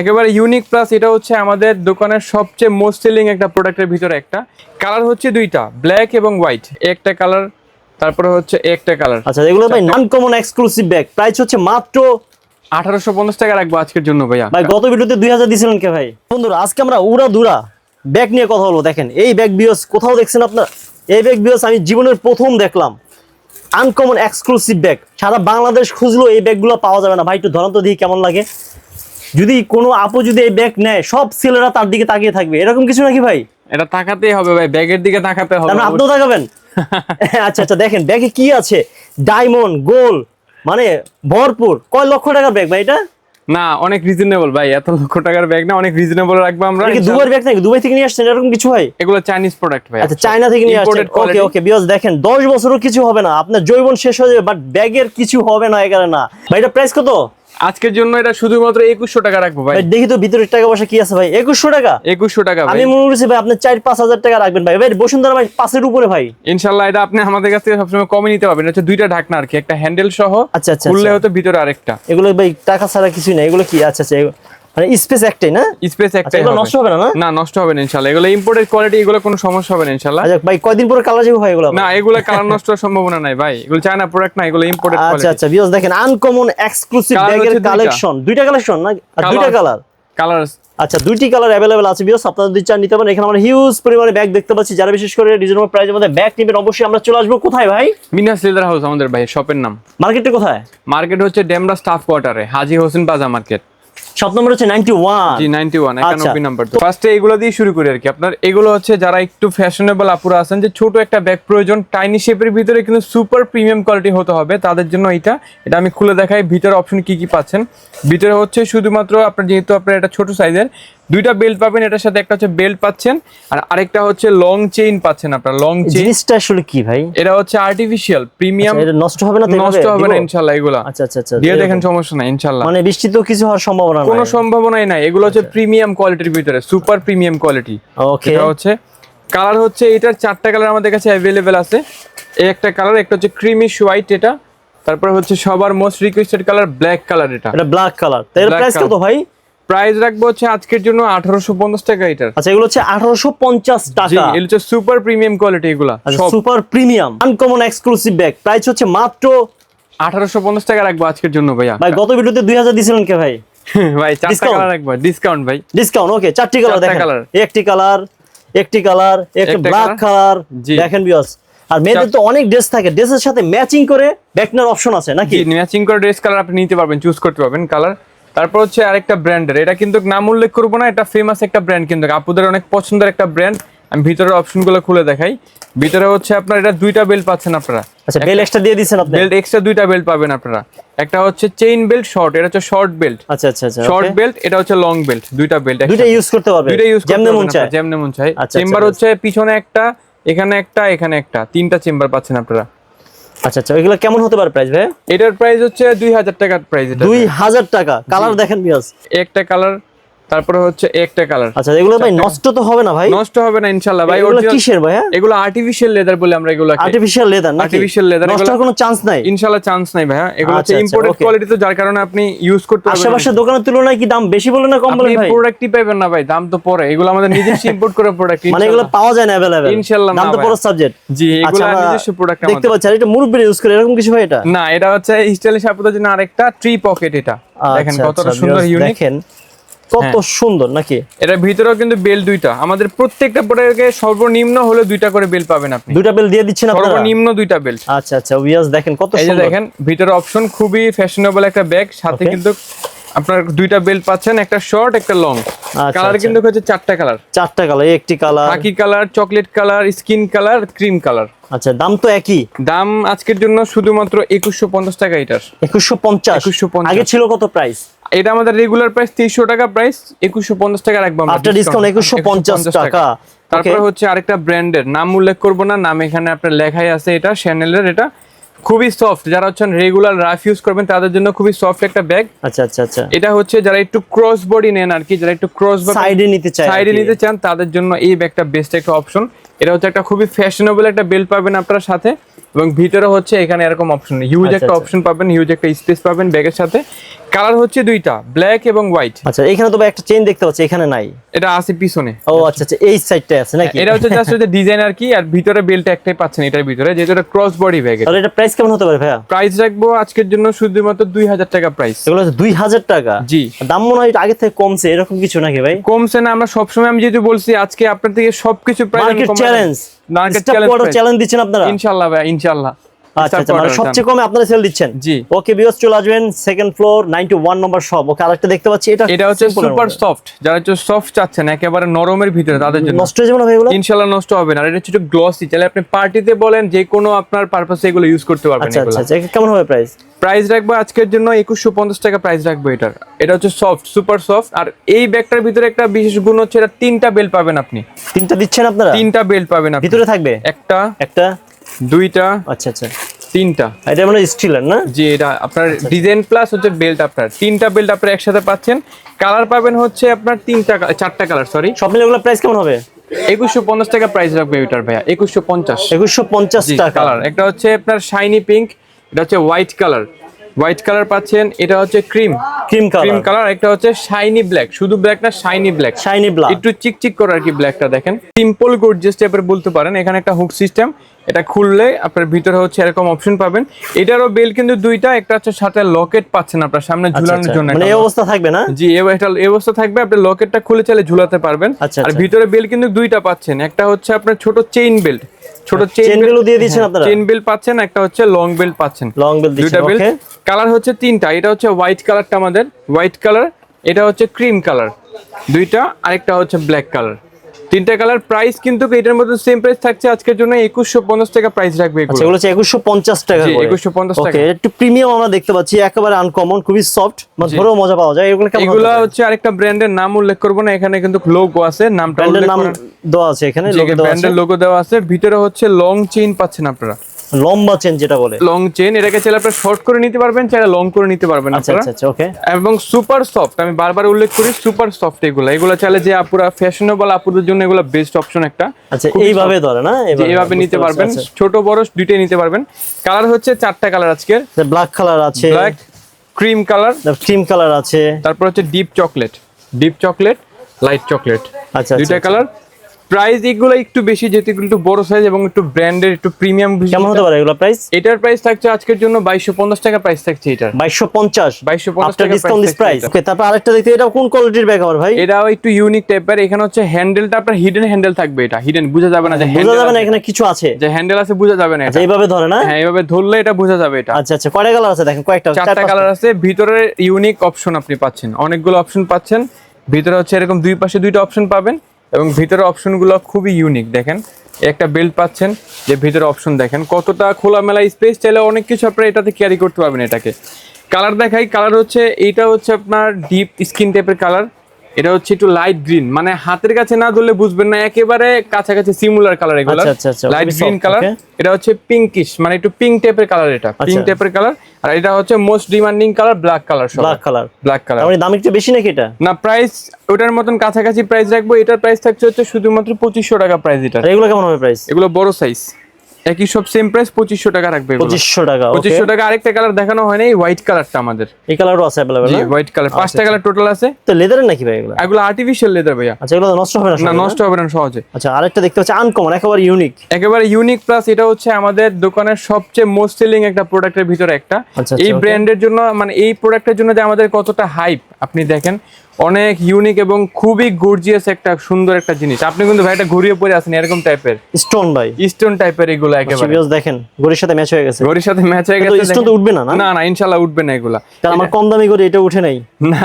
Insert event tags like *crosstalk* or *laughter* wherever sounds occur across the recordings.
একেবারে unique plus এটা হচ্ছে আমাদের দোকানের সবচেয়ে মোস্ট সেলিং একটা প্রোডাক্টের ভিতরে একটা। কালার হচ্ছে দুইটা ব্ল্যাক এবং হোয়াইট একটা কালার তারপরে হচ্ছে একটা কালার আচ্ছা এগুলো ভাই non common exclusive bag price হচ্ছে মাত্র আঠারোশো পঞ্চাশ টাকা রাখব আজকের জন্য ভাইয়া। ভাই গত ভিডিওতে দুই হাজার দিয়েছিলেন কে ভাই? বন্ধুরা আজকে আমরা উড়া দুরা ব্যাগ নিয়ে কথা বলব। দেখেন এই ব্যাগ বিয়স কোথাও দেখছেন আপনার? এই ব্যাগ বিয়স আমি জীবনের প্রথম দেখলাম। আনকমন এক্সক্লুসিভ ব্যাগ সারা বাংলাদেশ খুঁজলো এই ব্যাগগুলো পাওয়া যাবে না। ভাই একটু ধরন তো দিই কেমন লাগে। যদি কোনো আপু যদি এই ব্যাগ নেয় সব ছেলেরা তার দিকে তাকিয়ে থাকবে। এরকম কিছু নাকি ভাই? এটা তাকাতেই হবে ভাই ব্যাগের দিকে তাকাতে হবে আপনিও তাকাবেন? *laughs* আচ্ছা আচ্ছা দেখেন ব্যাগে কি আছে? ডায়মন্ড গোল মানে ভরপুর। কয় লক্ষ টাকার ব্যাগ ভাই এটা? না অনেক রিজনেবল ভাই এত লক্ষ টাকার ব্যাগ না অনেক রিজনেবল রাখব আমরা কি দুবাইয়ের ব্যাগ নাকি? দুবাই থেকে নিয়ে আসছেন? এরকম কিছু হয় এগুলো চাইনিজ প্রোডাক্ট ভাই আচ্ছা চায়না থেকে নিয়ে আসছেন। ওকে ওকে বিকজ দেখেন 10 বছরও কিছু হবে না। আপনার জৈবন শেষ হয়ে যাবে বাট ব্যাগের কিছু হবে না এখানে না। ভাই এটা প্রাইস কত? আজকের জন্য এটা শুধুমাত্র একুশশো টাকা রাখব ভাই। দেখি তো ভিতরে টাকা পয়সা কি আছে ভাই। একুশশো টাকা? একুশশো টাকা আমি মনে করছি ভাই আপনি 4 5000 টাকা রাখবেন ভাই। ভাই বসুন্ধরা ভাই পাঁচের উপরে ভাই। ইনশাল্লাহ এটা আপনি আমাদের কাছ থেকে সবসময় কমে নিতে পারবেন। হচ্ছে দুইটা ঢাকনা আর কি একটা হ্যান্ডেল সহ আচ্ছা, আচ্ছা, খুললে হয়তো ভিতরে আরেকটা। এগুলো ভাই টাকা ছাড়া কিছুই না এগুলো কি? আচ্ছা আচ্ছা মানে স্পেস একটাই না? স্পেস আচ্ছা একটাই এগুলো নষ্ট হবে না না? নষ্ট হবে না ইনশাল্লাহ এগুলো ইম্পোর্টেড কোয়ালিটি এগুলো কোনো সমস্যা হবে না ইনশাল্লাহ আচ্ছা ভাই কয়দিন পরে কালার যাবে ভাই এগুলো? না এগুলো কালার নষ্ট হওয়ার সম্ভাবনা নাই ভাই। এগুলো চায়না প্রোডাক্ট না এগুলো ইম্পোর্টেড আচ্ছা কোয়ালিটি আচ্ছা বিকজ দেখেন আনকমন এক্সক্লুসিভ ব্যাগের কালেকশন দুইটা। কালেকশন না? দুইটা কালার কালার আচ্ছা দুইটি কালার অ্যাভেলেবেল আছে বিয়স আপনারা দুই চার নিতে পারেন। এখানে আমরা হিউজ পরিমাণে ব্যাগ দেখতে পাচ্ছি। যারা বিশেষ করে রিজনেবল প্রাইসের মধ্যে ব্যাগ নেবেন অবশ্যই আমরা চলে আসব। কোথায় ভাই? মিনাস লেদার হাউস আমাদের ভাই শপের নাম। মার্কেটে কোথায়? মার্কেট হচ্ছে ডেমরা স্টাফ কোয়ার্টারে হাজি হোসেন বাজার মার্কেট শপ নম্বর হচ্ছে ninety one G ninety one আচ্ছা। একানব্বই নাম্বার এগুলো দিয়ে শুরু করি আর কি। আপনার এগুলো হচ্ছে যারা একটু ফ্যাশনেবল আপুরা আছেন যে ছোট একটা ব্যাগ প্রয়োজন টাইনি শেপের ভিতরে কিন্তু সুপার প্রিমিয়াম কোয়ালিটি হতে হবে। তাদের জন্য এটা এটা আমি খুলে দেখাই। ভিতরে অপশন কি কি পাচ্ছেন? ভিতরে হচ্ছে শুধুমাত্র আপনার যেহেতু আপনার এটা ছোট সাইজের দুইটা বেল্ট পাবেন এটার সাথে একটা হচ্ছে বেল্ট পাচ্ছেন আর আরেকটা হচ্ছে লং চেইন পাচ্ছেন আপনার লং চেইন জিনিসটা আসলে কি ভাই? এটা হচ্ছে আর্টিফিশিয়াল প্রিমিয়াম আচ্ছা, এটা নষ্ট হবে না নষ্ট হবে না দিব? ইনশাল্লাহ এগুলা। আচ্ছা আচ্ছা আচ্ছা দিয়ে দেখেন সমস্যা নাই ইনশাল্লাহ। মানে বৃষ্টিতেও কিছু হওয়ার সম্ভাবনা নাই। কোনো সম্ভাবনাই নাই এগুলো হচ্ছে প্রিমিয়াম কোয়ালিটির ভিতরে সুপার প্রিমিয়াম কোয়ালিটি ওকে এটা হচ্ছে কালার হচ্ছে এটার চারটা কালার আমাদের কাছে অ্যাভেলেবেল আছে। এই একটা কালার একটা হচ্ছে ক্রিমিশ হোয়াইট এটা তারপর হচ্ছে সবার most requested colour black colour এটা। এটা ব্ল্যাক কালার তো এর প্রাইস কত ভাই? প্রাইস রাখব হচ্ছে আজকের জন্য আঠারোশো পঞ্চাশ টাকা এটার। আচ্ছা এগুলো হচ্ছে আঠারোশো পঞ্চাশ টাকা। এগুলো হচ্ছে সুপার প্রিমিয়াম কোয়ালিটি এগুলা super premium uncommon exclusive bag price হচ্ছে মাত্র আঠারোশো পঞ্চাশ টাকা রাখব আজকের জন্য ভাইয়া। ভাই গত ভিডিওতে দুই হাজার দিয়েছিলেন কে ভাই? *laughs* ভাই চারটা কালার রাখব ডিসকাউন্ট ভাই। ডিসকাউন্ট ওকে চারটি কালার দেখেন। একটি কালার একটি কালার একটা একটা ব্ল্যাক কালার দেখেন বিয়স আর মেয়েদের তো অনেক ড্রেস থাকে। ড্রেসের সাথে ম্যাচিং করে ব্যাকনার অপশন আছে নাকি? ম্যাচিং করে ড্রেস কালার আপনি নিতে পারবেন চুজ করতে পারবেন কালার তারপর হচ্ছে আরেকটা ব্র্যান্ডের। এটা কিন্তু নাম উল্লেখ করব না এটা ফেমাস একটা ব্র্যান্ড কিন্তু। আপুদের অনেক পছন্দের একটা ব্র্যান্ড আমি ভিতরের অপশনগুলো খুলে দেখাই। ভিতরে হচ্ছে আপনার এটা দুইটা বেল্ট পাচ্ছেন আপনারা। আচ্ছা বেল এক্সট্রা দিয়ে দিচ্ছেন আপনি? বেল্ট এক্সট্রা দুইটা বেল্ট পাবেন আপনারা। একটা হচ্ছে চেইন বেল্ট শর্ট এটা হচ্ছে শর্ট বেল্ট আচ্ছা আচ্ছা আচ্ছা শর্ট বেল্ট এটা হচ্ছে লং বেল্ট দুইটা বেল্ট দুইটা ইউজ করতে পারবে। দুইটা ইউজ যেমন মন চায়। যেমন মন চায়। আচ্ছা, চেম্বার আচ্ছা, হচ্ছে পিছনে একটা এখানে একটা এখানে একটা। তিনটা চেম্বার পাচ্ছেন আপনারা। আচ্ছা আচ্ছা এগুলো কেমন হতে পারে প্রাইস ভাই? এটার প্রাইস হচ্ছে দুই হাজার টাকার প্রাইস এটা দুই হাজার টাকা। কালার দেখেন বিয়স একটা কালার তারপরে হচ্ছে একটা কালার আচ্ছা এগুলো ভাই নষ্ট তো হবে না ভাই? নষ্ট হবে না ইনশাল্লাহ ভাই এগুলো কিসের ভাই হ্যাঁ? এগুলো আর্টিফিশিয়াল লেদার বলে আমরা এগুলো আর্টিফিশিয়াল লেদার নাকি? Artificial leather, নষ্ট হওয়ার কোনো চান্স নাই? ইনশাল্লাহ চান্স নাই ভাইয়া এগুলো হচ্ছে আচ্ছা, আচ্ছা, ইম্পোর্টেড কোয়ালিটি তো যার কারণে আপনি ইউজ করতে পারবেন। আশেপাশের দোকানের তুলনায় কি দাম বেশি বলে না কম বলে ভাই? প্রোডাক্টই পাবেন না ভাই দাম তো পরে। এগুলো আমাদের নিজস্ব ইম্পোর্ট করে প্রোডাক্ট মানে এগুলো পাওয়া যায় না ইনশাল্লাহ না দাম তো ভাই। বড় সাবজেক্ট জি এগুলো নিজস্ব প্রোডাক্ট দেখতে পাচ্ছি আর এটা মুরব্বি ইউজ করে এরকম কিছু হয় এটা? না এটা হচ্ছে স্টাইলিশ আপুদের জন্য আরেকটা ট্রি পকেট এটা। দেখেন আচ্ছা, কতটা আচ্ছা, সুন্দর ইউনিক দেখেন। কত সুন্দর নাকি? এটার ভিতরেও কিন্তু বেল দুইটা। আমাদের প্রত্যেকটা প্রোডাক্টে সর্বনিম্ন হলে দুইটা করে বেল পাবেন আপনি। দুইটা বেল দিয়ে দিচ্ছেন আপনারা? সর্বনিম্ন দুইটা বেল্ট আচ্ছা আচ্ছা ভিউয়ার্স দেখেন কত এই যে দেখেন ভিতরে অপশন খুবই ফ্যাশনেবল একটা ব্যাগ সাথে কিন্তু আপনার দুইটা বেল্ট পাচ্ছেন একটা শর্ট একটা লং কালার আচ্ছা। কিন্তু হচ্ছে চারটা কালার। চারটা কালার একটি colour. Khaki colour chocolate colour skin colour cream colour. আচ্ছা দাম তো একই। দাম আজকের জন্য শুধুমাত্র একুশশো পঞ্চাশ টাকা এটার। একুশশো পঞ্চাশ? 2150 আগে ছিল কত প্রাইস এটা আমাদের রেগুলার প্রাইস তেইশশো টাকা প্রাইস একুশশো পঞ্চাশ টাকা রাখব আমরা After discount 2150 টাকা। তারপরে হচ্ছে আরেকটা ব্র্যান্ডের নাম উল্লেখ করব না নাম এখানে আপনার লেখাই আছে এটা শ্যানেলের এটা। খুবই সফট যারা হচ্ছেন রেগুলার রাফ ইউজ করবেন তাদের জন্য খুবই সফট একটা ব্যাগ আচ্ছা আচ্ছা আচ্ছা। এটা হচ্ছে যারা একটু ক্রস বডি নেন আর কি যারা একটু ক্রস সাইডে নিতে চান সাইডে নিতে চান তাদের জন্য এই ব্যাগটা বেস্ট একটা অপশন এটা হচ্ছে একটা খুবই ফ্যাশনেবল একটা বেল্ট পাবেন আপনার সাথে এবং ভিতরে হচ্ছে এখানে এরকম অপশন হিউজ আচ্ছা, একটা আচ্ছা। অপশন পাবেন হিউজ একটা স্পেস পাবেন ব্যাগের সাথে। কালার হচ্ছে দুইটা ব্ল্যাক এবং হোয়াইট আচ্ছা এখানে তো একটা চেইন দেখতে পাচ্ছি এখানে নাই। এটা আছে পিছনে। ও আচ্ছা আচ্ছা এই সাইডটা আছে নাকি? এটা হচ্ছে জাস্ট ডিজাইন আর কি আর ভিতরে বেল্ট একটাই পাচ্ছেন এটার ভিতরে যেহেতু এটা ক্রস বডি ব্যাগ তাহলে এটা প্রাইস কেমন হতে পারে ভাইয়া? প্রাইস রাখব আজকের জন্য শুধুমাত্র দুই হাজার টাকা প্রাইস এগুলো হচ্ছে দুই হাজার টাকা? জি। দাম মনে হয় আগে থেকে কমছে এরকম কিছু নাকি ভাই? কমছে না আমরা সবসময় আমি যেহেতু বলছি আজকে আপনার থেকে সবকিছু price market challenge market challenge দিচ্ছেন আপনারা? ইনশাআল্লাহ ভাই ইনশাআল্লাহ। আচ্ছা আচ্ছা মানে সবচেয়ে কমে আপনারা সেল দিচ্ছেন? জি। ওকে বিয়স চলে আসবেন second floor 91 number shop okay আরেকটা দেখতে পাচ্ছি এটা এটা হচ্ছে সুপার সফট যারা হচ্ছে সফট চাচ্ছেন একেবারে নরমের ভিতরে তাদের জন্য। নষ্ট হয়ে যাবে না এগুলো? ইনশাআল্লাহ নষ্ট হবে না। আর এটা একটু গ্লসি চাইলে আপনি পার্টিতে বলেন যে কোনো আপনার পারপাসে এগুলো ইউজ করতে পারবেন আচ্ছা এগুলো। আচ্ছা আচ্ছা কেমন হবে প্রাইস প্রাইস রাখব আজকের জন্য একুশশো পঞ্চাশ টাকা প্রাইস রাখব এটার। এটা হচ্ছে সফট সুপার সফট আর এই ব্যাগটার ভিতরে একটা বিশেষ গুণ হচ্ছে এটা তিনটা বেল্ট পাবেন আপনি। তিনটা দিচ্ছেন আপনারা? তিনটা বেল্ট পাবেন আপনি। ভিতরে থাকবে? একটা একটা? দুইটা আচ্ছা আচ্ছা। তিনটা। এটা মানে স্টিলের না? জি এটা আপনার ডিজাইন প্লাস হচ্ছে বেল্ট আপনার। তিনটা বেল্ট আপনার একসাথে পাচ্ছেন। কালার পাবেন হচ্ছে আপনার তিনটা চারটা কালার সরি সব মিলে এগুলো প্রাইস কেমন হবে? একুশশো পঞ্চাশ টাকা প্রাইস রাখবে এটার ভাইয়া একুশশো পঞ্চাশ। একুশশো পঞ্চাশ টাকা। কালার একটা হচ্ছে আপনার শাইনি পিঙ্ক এটা হচ্ছে হোয়াইট কালার হোয়াইট কালার পাচ্ছেন এটা হচ্ছে ক্রিম ক্রিম ক্রিম কালার একটা হচ্ছে শাইনি ব্ল্যাক শুধু ব্ল্যাক না শাইনি ব্ল্যাক শাইনি ব্লাড একটু চিকচিক করে আর কি ব্ল্যাকটা দেখেন। সিম্পল গর্জিয়াস টাইপের বলতে পারেন। এখানে একটা হুক সিস্টেম এটা খুললে আপনার ভিতরে হচ্ছে এরকম অপশন পাবেন। এটারও বেল কিন্তু দুইটা একটা হচ্ছে সাথে লকেট পাচ্ছেন আপনার সামনে ঝুলানোর জন্য মানে এই অবস্থা থাকবে না? জি এটা এই অবস্থা থাকবে আপনি লকেটটা খুলে চাইলে ঝুলাতে পারবেন। আচ্ছা, আর আচ্ছা। ভিতরে বেল কিন্তু দুইটা পাচ্ছেন। একটা হচ্ছে আপনার ছোট চেইন বেল্ট ছোট চেইন বেলও দিয়ে দিচ্ছেন আপনারা? চেইন বেল্ট পাচ্ছেন একটা হচ্ছে লং বেল্ট পাচ্ছেন। লং বেল দুইটা বেল্ট কালার হচ্ছে তিনটা এটা হচ্ছে হোয়াইট কালারটা আমাদের। হোয়াইট কালার এটা হচ্ছে ক্রিম কালার দুইটা আরেকটা হচ্ছে ব্ল্যাক কালার তিনটা কালার প্রাইস কিন্তু এটার মধ্যে সেম প্রাইস থাকছে আজকের জন্য একুশশো পঞ্চাশ টাকা প্রাইস রাখবে আচ্ছা এগুলো একুশশো পঞ্চাশ টাকা একুশশো পঞ্চাশ 2150 টাকা। একটু প্রিমিয়াম আমরা দেখতে পাচ্ছি একেবারে আনকমন খুবই সফট ধরেও মজা পাওয়া যায়। এগুলো কেমন এগুলো হচ্ছে? আরেকটা ব্র্যান্ডের নাম উল্লেখ করব না এখানে কিন্তু লোগো আছে নামটা উল্লেখ নাম করা- দেওয়া আছে এখানে যে দেওয়া আছে। ব্র্যান্ডের লোগো দেওয়া আছে ভিতরে হচ্ছে লং চেইন পাচ্ছেন আপনারা। লম্বা চেন যেটা বলে। লং চেন এটাকে চাইলে আপনারা শর্ট করে নিতে পারবেন চাইলে লং করে নিতে পারবেন আচ্ছা আচ্ছা আচ্ছা ওকে এবং সুপার সফট আমি বারবার উল্লেখ করি সুপার সফট এগুলো। এগুলো চাইলে যে আপুরা ফ্যাশনেবল আপুদের জন্য এগুলো বেস্ট অপশন একটা। আচ্ছা এইভাবে ধরে না? এইভাবে নিতে পারবেন। ছোট বড় দুইটাই নিতে পারবেন। কালার হচ্ছে চারটা কালার আজকে ব্ল্যাক কালার আছে। Black cream colour cream colour আছে। তারপর হচ্ছে deep chocolate deep chocolate light chocolate আচ্ছা দুইটা আচ্ছা। কালার প্রাইস এগুলো একটু বেশি যেহেতু একটু বড় সাইজ এবং একটু ব্র্যান্ডের একটু প্রিমিয়াম কেমন হতে পারে এগুলো প্রাইস এটার প্রাইস থাকছে আজকের জন্য বাইশশো পঞ্চাশ টাকা প্রাইস থাকছে এটার। বাইশশো পঞ্চাশ? 2250 আফটার টাকা ডিসকাউন্ট দিস প্রাইস ওকে তারপর আরেকটা দেখতে এটা কোন কোয়ালিটির ব্যাগ আমার ভাই? এটাও একটু ইউনিক টাইপের এখানে হচ্ছে হ্যান্ডেলটা আপনার হিডেন হ্যান্ডেল থাকবে এটা হিডেন বোঝা যাবে না যে বোঝা যাবে না এখানে কিছু আছে। যে হ্যান্ডেল আছে বোঝা যাবে না আচ্ছা এটা। এইভাবে ধরে না? হ্যাঁ এইভাবে ধরলে এটা বোঝা যাবে এটা। আচ্ছা আচ্ছা কয়টা কালার আছে দেখেন কয়েকটা চার চারটা কালার আছে ভিতরে ইউনিক অপশন আপনি পাচ্ছেন। অনেকগুলো অপশন পাচ্ছেন ভিতরে হচ্ছে এরকম দুই পাশে দুইটা অপশন পাবেন। এবং ভিতরে অপশনগুলো খুবই ইউনিক দেখেন। একটা বেল্ট পাচ্ছেন, যে ভিতরে অপশন দেখেন। কতটা খোলামেলা স্পেস চাইলে অনেক কিছু আপনারা এটাতে ক্যারি করতে পারবেন এটাকে। কালার দেখাই কালার হচ্ছে, এইটা হচ্ছে আপনার ডিপ স্কিন টাইপের কালার এটা হচ্ছে একটু লাইট গ্রিন মানে হাতের কাছে না ধরলে বুঝবেন না একেবারে কাছাকাছি সিমুলার কালার এগুলো। লাইট গ্রিন কালার এটা হচ্ছে পিঙ্কিশ মানে একটু পিঙ্ক টাইপের কালার এটা পিঙ্ক। টাইপের কালার আর এটা হচ্ছে most demanding colour black colour সব ব্ল্যাক কালার ব্ল্যাক কালার মানে দাম একটু বেশি নাকি এটা? না প্রাইস ওটার মতন কাছাকাছি প্রাইস রাখব এটার প্রাইস থাকছে হচ্ছে শুধুমাত্র পঁচিশশো টাকা প্রাইস এটা। এগুলো কেমন হবে প্রাইস এগুলো বড় সাইজ একই সব সেম প্রাইস পঁচিশশো টাকা রাখবে পঁচিশশো টাকা ওকে পঁচিশশো টাকা আরেকটা কালার দেখানো হয় না এই হোয়াইট কালারটা আমাদের। এই কালারও আছে অ্যাভেলেবেল জি হোয়াইট কালার পাঁচটা কালার টোটাল আছে। তো লেদারের নাকি ভাই এগুলো? এগুলো আর্টিফিশিয়াল লেদার ভাইয়া। আচ্ছা এগুলো নষ্ট হবে না না নষ্ট হবে না সহজে। আচ্ছা আরেকটা দেখতে পাচ্ছি আনকমন একেবারে ইউনিক একেবারে ইউনিক প্লাস এটা হচ্ছে আমাদের দোকানের সবচেয়ে মোস্ট সেলিং একটা প্রোডাক্টের ভিতরে একটা। আচ্ছা, এই okay. ব্র্যান্ডের জন্য মানে এই প্রোডাক্টের জন্য যে আমাদের কতটা হাইপ আপনি দেখেন অনেক ইউনিক এবং খুবই গর্জিয়াস একটা সুন্দর একটা জিনিস। আপনি কিন্তু ভাই ভাইটা ঘুরিয়ে পরে আছেন এরকম টাইপের স্টোন ভাই। স্টোন টাইপের এগুলো একেবারে। সিরিয়াস দেখেন গরির সাথে ম্যাচ হয়ে গেছে। গরির সাথে ম্যাচ হয়ে গেছে স্টোন তো উঠবে না না? না না ইনশাল্লাহ উঠবে না এগুলো। কারণ আমার কম দামি করে এটা উঠে নাই।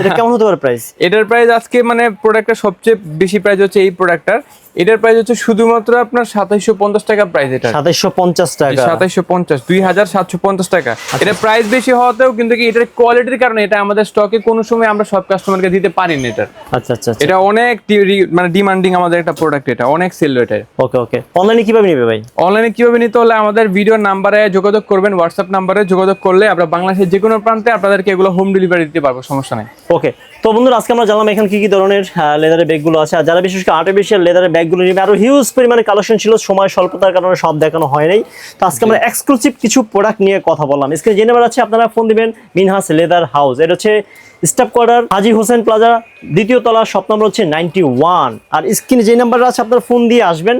এটা কেমন হতে পারে প্রাইস এটার প্রাইস আজকে মানে প্রোডাক্টটা সবচেয়ে বেশি প্রাইস হচ্ছে এই প্রোডাক্টটার এটার প্রাইস হচ্ছে শুধুমাত্র আপনার সাতাইশো পঞ্চাশ টাকা প্রাইস এটা সাতাইশশো পঞ্চাশ টাকা। সাতাইশো পঞ্চাশ দুই হাজার সাতশো পঞ্চাশ টাকা। এটা প্রাইস বেশি হওয়াতেও কিন্তু কি এটার কোয়ালিটির কারণে এটা আমাদের স্টকে কোনো সময় আমরা সব কাস্টমারকে দিতে পারি না এটা আচ্ছা আচ্ছা আচ্ছা। এটা অনেক মানে ডিমান্ডিং আমাদের একটা প্রোডাক্ট এটা অনেক সেল এটা ওকে ওকে। অনলাইনে কীভাবে নেবে ভাই? অনলাইনে কীভাবে নিতে হলে আমাদের ভিডিও নাম্বারে যোগাযোগ করবেন হোয়াটসঅ্যাপ নাম্বারে যোগাযোগ করলে আমরা বাংলাদেশের যে কোনো প্রান্তে আপনাদেরকে এগুলো হোম ডেলিভারি দিতে পারব সমস্যা নেই। ওকে। তো বন্ধুরা আজকে আমরা জানলাম এখানে কি কি ধরনের লেদারের ব্যাগগুলো আছে। আর যারা বিশেষ করে আর্টিফিশিয়াল লেদারের ব্যাগ ব্যাগগুলো নিবে। আরও হিউজ পরিমাণে কালেকশন ছিল সময় স্বল্পতার কারণে সব দেখানো হয় নাই তো আজকে আমরা এক্সক্লুসিভ কিছু প্রোডাক্ট নিয়ে কথা বললাম। স্ক্রিনে যে নাম্বার আছে আপনারা ফোন দিবেন মিনহাস লেদার হাউস এটা হচ্ছে staff quarter Haji Hossain plaza দ্বিতীয় তলা শপ নম্বর হচ্ছে নাইনটি ওয়ান আর স্ক্রিনে যে নাম্বার আছে আপনারা ফোন দিয়ে আসবেন।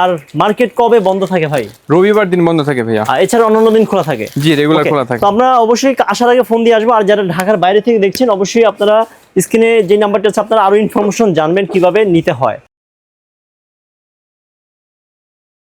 আর মার্কেট কবে বন্ধ থাকে ভাই? রবিবার দিন বন্ধ থাকে ভাইয়া। আর এছাড়া অন্যান্য দিন খোলা থাকে। জি রেগুলার খোলা থাকে। তো আমরা অবশ্যই আসার আগে ফোন দিয়ে আসব। আর যারা ঢাকার বাইরে থেকে দেখছেন অবশ্যই আপনারা স্ক্রিনে যে নাম্বারটা আছে আপনারা আরও ইনফরমেশন জানবেন কীভাবে নিতে হয়।